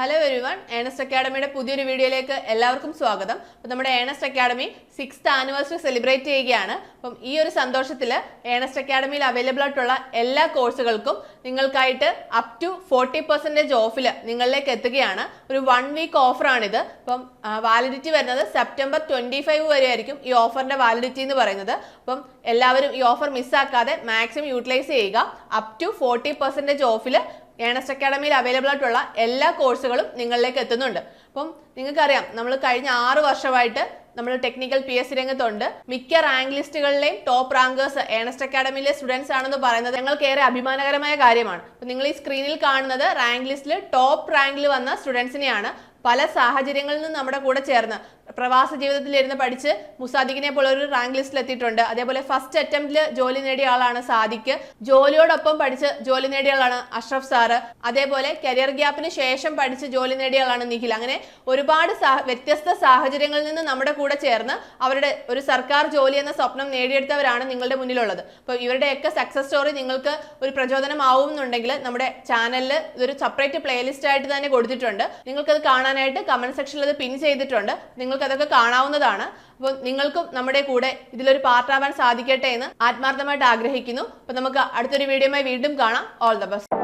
Hello everyone Ernest അക്കാഡമിയുടെ പുതിയൊരു വീഡിയോയിലേക്ക് എല്ലാവർക്കും സ്വാഗതം. അപ്പം നമ്മുടെ Ernest academy sixth anniversary celebrate ചെയ്യുകയാണ്. അപ്പം ഈ ഒരു സന്തോഷത്തിൽ ഏണസ്റ്റ് അക്കാഡമിയിൽ അവൈലബിൾ ആയിട്ടുള്ള എല്ലാ കോഴ്സുകൾക്കും നിങ്ങൾക്കായിട്ട് അപ് ടു ഫോർട്ടി പെർസെന്റേജ് ഓഫിൽ നിങ്ങളിലേക്ക് എത്തുകയാണ്. ഒരു വൺ വീക്ക് ഓഫറാണിത് അപ്പം വാലിഡിറ്റി വരുന്നത് സെപ്റ്റംബർ ട്വന്റി ഫൈവ് വരെ ആയിരിക്കും ഈ ഓഫറിന്റെ വാലിഡിറ്റി എന്ന് പറയുന്നത്. അപ്പം എല്ലാവരും ഈ ഓഫർ മിസ്സാക്കാതെ മാക്സിമം യൂട്ടിലൈസ് ചെയ്യുക. അപ് ടു ഫോർട്ടി പെർസെന്റേജ് ഓഫിൽ ഏണസ്റ്റ് അക്കാഡമിയിൽ അവൈലബിൾ ആയിട്ടുള്ള എല്ലാ കോഴ്സുകളും നിങ്ങളിലേക്ക് എത്തുന്നുണ്ട്. അപ്പം നിങ്ങൾക്കറിയാം നമ്മൾ കഴിഞ്ഞ ആറ് വർഷമായിട്ട് നമ്മൾ ടെക്നിക്കൽ പി എസ് രംഗത്തുണ്ട്. മിക്ക റാങ്ക് ലിസ്റ്റുകളിലെയും ടോപ്പ് റാങ്കേഴ്സ് ഏണസ്റ്റ് അക്കാഡമിയിലെ സ്റ്റുഡൻസ് ആണെന്ന് പറയുന്നത് ഞങ്ങൾക്ക് ഏറെ അഭിമാനകരമായ കാര്യമാണ്. അപ്പം നിങ്ങൾ ഈ സ്ക്രീനിൽ കാണുന്നത് റാങ്ക് ലിസ്റ്റിൽ ടോപ്പ് റാങ്കിൽ വന്ന സ്റ്റുഡൻസിനെയാണ് പല സാഹചര്യങ്ങളിൽ നിന്നും നമ്മുടെ കൂടെ ചേർന്ന്. പ്രവാസ ജീവിതത്തിൽ ഇരുന്ന് പഠിച്ച് മുസാദിഖിനെ പോലെ ഒരു റാങ്ക് ലിസ്റ്റിൽ എത്തിയിട്ടുണ്ട്. അതേപോലെ ഫസ്റ്റ് അറ്റംപ്റ്റിൽ ജോലി നേടിയ ആളാണ് സാദിഖ്. ജോലിയോടൊപ്പം പഠിച്ച് ജോലി നേടിയ ആളാണ് അഷ്റഫ് സാറ്. അതേപോലെ കരിയർ ഗ്യാപ്പിന് ശേഷം പഠിച്ച് ജോലി നേടിയ ആളാണ് നിഖിൽ. അങ്ങനെ ഒരുപാട് വ്യത്യസ്ത സാഹചര്യങ്ങളിൽ നിന്ന് നമ്മുടെ കൂടെ ചേർന്ന് അവരുടെ ഒരു സർക്കാർ ജോലി എന്ന സ്വപ്നം നേടിയെടുത്തവരാണ് നിങ്ങളുടെ മുന്നിലുള്ളത്. അപ്പോൾ ഇവരുടെയൊക്കെ സക്സസ് സ്റ്റോറി നിങ്ങൾക്ക് ഒരു പ്രചോദനമാവും എന്നുണ്ടെങ്കിൽ നമ്മുടെ ചാനലിൽ ഇതൊരു സെപ്പറേറ്റ് പ്ലേലിസ്റ്റ് ആയിട്ട് തന്നെ കൊടുത്തിട്ടുണ്ട്. നിങ്ങൾക്കത് കാണാനായിട്ട് കമന്റ് സെക്ഷനിൽ അത് പിൻ ചെയ്തിട്ടുണ്ട്. നിങ്ങൾക്ക് അതൊക്കെ കാണാവുന്നതാണ്. അപ്പോൾ നിങ്ങൾക്കും നമ്മുടെ കൂടെ ഇതിലൊരു പാർട്ടാവാൻ സാധിക്കട്ടെ എന്ന് ആത്മാർത്ഥമായിട്ട് ആഗ്രഹിക്കുന്നു. അപ്പോൾ നമുക്ക് അടുത്തൊരു വീഡിയോയുമായി വീണ്ടും കാണാം. All the best